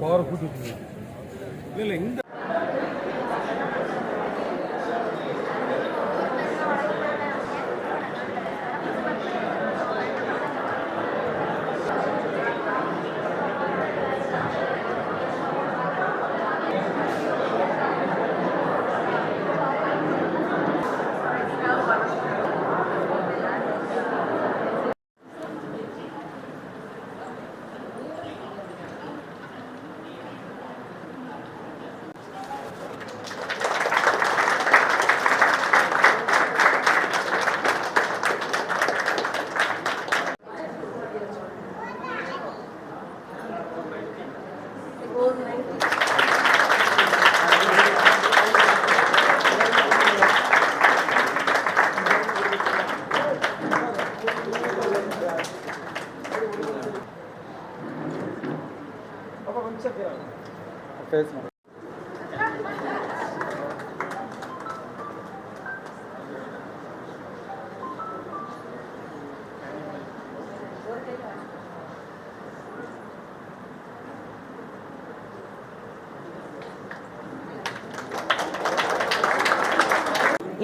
Power கூட்டிட்டு இல்லை இல்லை இந்த பேசணும்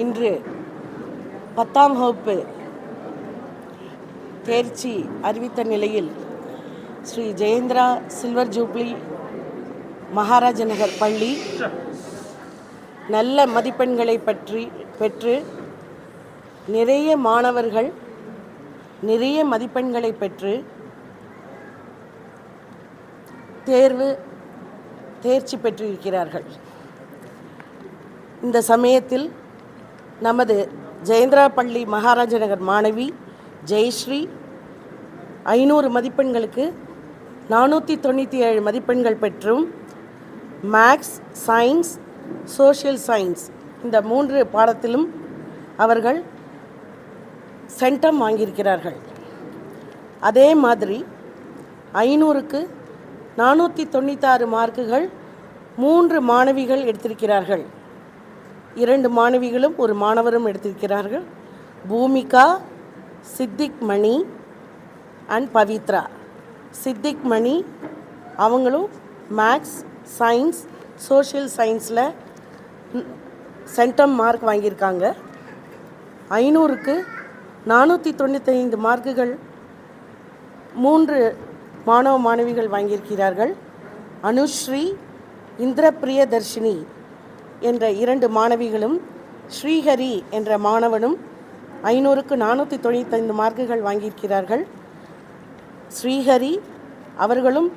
இன்று பத்தாம் வகுப்பு தேர்ச்சி அறிவித்த நிலையில் ஸ்ரீ ஜெயேந்திரா சில்வர் ஜூப்ளி மகாராஜ நகர் பள்ளி. நல்ல மதிப்பெண்களை பற்றி பெற்று நிறைய மாணவர்கள் நிறைய மதிப்பெண்களை பெற்று தேர்வு தேர்ச்சி பெற்றிருக்கிறார்கள். இந்த சமயத்தில் நமது ஜெயந்திரா பள்ளி மகாராஜ நகர் மாணவி ஜெயஸ்ரீ ஐநூறு மதிப்பெண்களுக்கு நானூற்றி தொண்ணூற்றி ஏழு மதிப்பெண்கள் பெற்றும் மேக்ஸ் சயின்ஸ் சோஷியல் சயின்ஸ் இந்த மூன்று பாடத்திலும் அவர்கள் சென்டம் வாங்கியிருக்கிறார்கள். அதே மாதிரி ஐநூறுக்கு நானூற்றி தொண்ணூத்தாறு மார்க்குகள் மூன்று மாணவிகள் எடுத்திருக்கிறார்கள். இரண்டு மாணவிகளும் ஒரு மாணவரும் எடுத்திருக்கிறார்கள். பூமிகா சித்திக் மணி அண்ட் பவித்ரா. சித்திக் மணி அவங்களும் மேக்ஸ் சயின்ஸ் சோஷியல் சயின்ஸில் சென்டம் மார்க் வாங்கியிருக்காங்க. ஐநூறுக்கு நானூற்றி தொண்ணூத்தைந்து மார்க்குகள் மூன்று மாணவ மாணவிகள் வாங்கியிருக்கிறார்கள். அனுஸ்ரீ இந்திரபிரியதர்ஷினி என்ற இரண்டு மாணவிகளும் ஸ்ரீஹரி என்ற மாணவனும் ஐநூறுக்கு நானூற்றி தொண்ணூத்தைந்து மார்க்குகள் வாங்கியிருக்கிறார்கள். ஸ்ரீஹரி அவர்களும்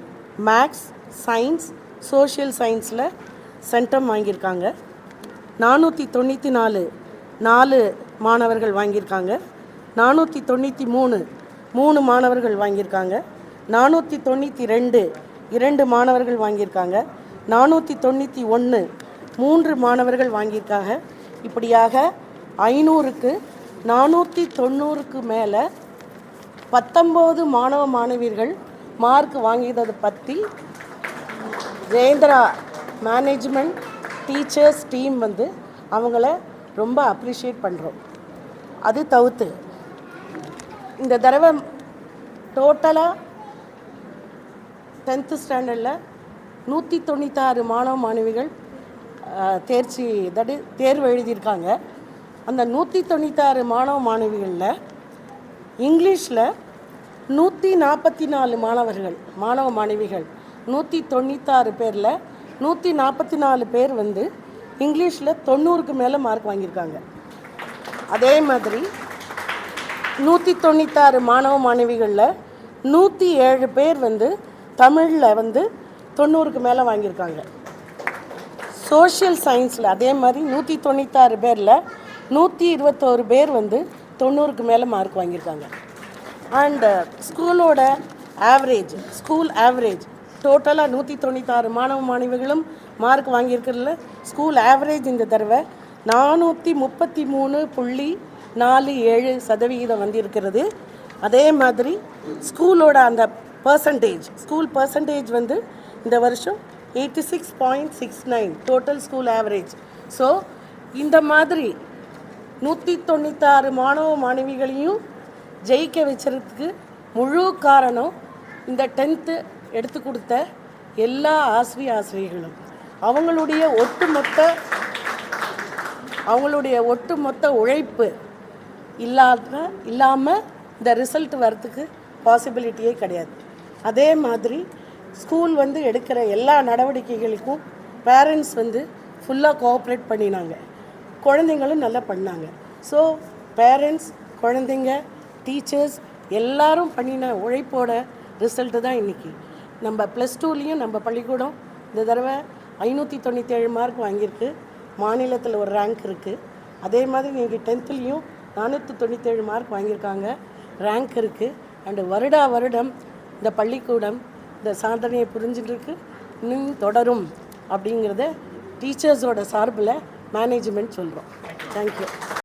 மேக்ஸ் சயின்ஸ் சோஷியல் சயின்ஸில் சென்டம் வாங்கியிருக்காங்க. நானூற்றி தொண்ணூற்றி நாலு நாலு மாணவர்கள் வாங்கியிருக்காங்க. நானூற்றி தொண்ணூற்றி மூணு மூணு மாணவர்கள் வாங்கியிருக்காங்க. நானூற்றி தொண்ணூற்றி ரெண்டு இரண்டு மாணவர்கள் வாங்கியிருக்காங்க. நானூற்றி தொண்ணூற்றி ஒன்று மூன்று மாணவர்கள் வாங்கியிருக்காங்க. இப்படியாக ஐநூறுக்கு நானூற்றி தொண்ணூறுக்கு மேலே பத்தொம்போது மாணவ மாணவியர்கள் மார்க் வாங்கியதை பற்றி ஜெயந்திரா மேனேஜ்மெண்ட் டீச்சர்ஸ் டீம் வந்து அவங்கள ரொம்ப அப்ரிஷியேட் பண்ணுறோம் அது தவிர்த்து இந்த தடவை டோட்டலாக டென்த்து ஸ்டாண்டர்டில் நூற்றி தொண்ணூத்தாறு மாணவ மாணவிகள் தேர்ச்சி தடு தேர்வு எழுதியிருக்காங்க. அந்த நூற்றி தொண்ணூத்தாறு மாணவ மாணவிகளில் இங்கிலீஷில் நூற்றி நாற்பத்தி நாலு மாணவர்கள் மாணவ மாணவிகள் நூற்றி தொண்ணூத்தாறு பேரில் நூற்றி நாற்பத்தி நாலு பேர் வந்து இங்கிலீஷில் தொண்ணூறுக்கு மேலே மார்க் வாங்கியிருக்காங்க. அதே மாதிரி நூற்றி தொண்ணூத்தாறு மாணவ மாணவிகளில் நூற்றி ஏழு பேர் வந்து தமிழில் வந்து தொண்ணூறுக்கு மேலே வாங்கியிருக்காங்க. சோஷியல் சயின்ஸில் அதே மாதிரி நூற்றி தொண்ணூத்தாறு பேரில் நூற்றி இருபத்தோரு பேர் வந்து தொண்ணூறுக்கு மேலே மார்க் வாங்கியிருக்காங்க. அண்டு ஸ்கூலோட ஆவரேஜ் ஸ்கூல் ஆவரேஜ் டோட்டலாக நூற்றி தொண்ணூத்தாறு மாணவ மாணவிகளும் மார்க் வாங்கியிருக்கிறதுல ஸ்கூல் ஆவரேஜ் இந்த தடவை நானூற்றி முப்பத்தி மூணு புள்ளி நாலு ஏழு சதவிகிதம் வந்திருக்கிறது. அதே மாதிரி ஸ்கூலோட அந்த பர்சன்டேஜ் ஸ்கூல் பர்சன்டேஜ் வந்து இந்த வருஷம் eighty six point six nine total school average so இந்த மாதிரி நூற்றி தொண்ணூத்தாறு மாணவ மாணவிகளையும் ஜெயிக்க வச்சதுக்கு முழு காரணம் இந்த டென்த்து எடுத்து கொடுத்த எல்லா ஆசிரிய ஆசிரியர்களும். அவங்களுடைய ஒட்டுமொத்த அவங்களுடைய ஒட்டுமொத்த உழைப்பு இல்லாத இல்லாமல் இந்த ரிசல்ட் வரத்துக்கு பாசிபிலிட்டியே கிடையாது. அதே மாதிரி ஸ்கூல் வந்து எடுக்கிற எல்லா நடவடிக்கைகளுக்கும் பேரண்ட்ஸ் வந்து ஃபுல்லாக கோஆப்ரேட் பண்ணினாங்க. குழந்தைங்களும் நல்லா பண்ணாங்க. ஸோ பேரண்ட்ஸ் குழந்தைங்க டீச்சர்ஸ் எல்லாரும் பண்ணின உழைப்போட ரிசல்ட்டு தான் இன்றைக்கி நம்ம ப்ளஸ் டூலேயும் நம்ம பள்ளிக்கூடம் இந்த தடவை ஐநூற்றி தொண்ணூற்றி ஏழு மார்க் வாங்கியிருக்கு. மாநிலத்தில் ஒரு ரேங்க் இருக்குது அதே மாதிரி நீங்கள் டென்த்துலேயும் நானூற்றி தொண்ணூற்றேழு மார்க் வாங்கியிருக்காங்க. ரேங்க் இருக்குது அண்டு வருடா வருடம் இந்த பள்ளிக்கூடம் இந்த சாதனையை புரிஞ்சுட்டுருக்கு இன்னும் தொடரும் அப்படிங்கிறத டீச்சர்ஸோட சார்பில் மேனேஜ்மெண்ட் சொல்கிறோம் தேங்க்யூ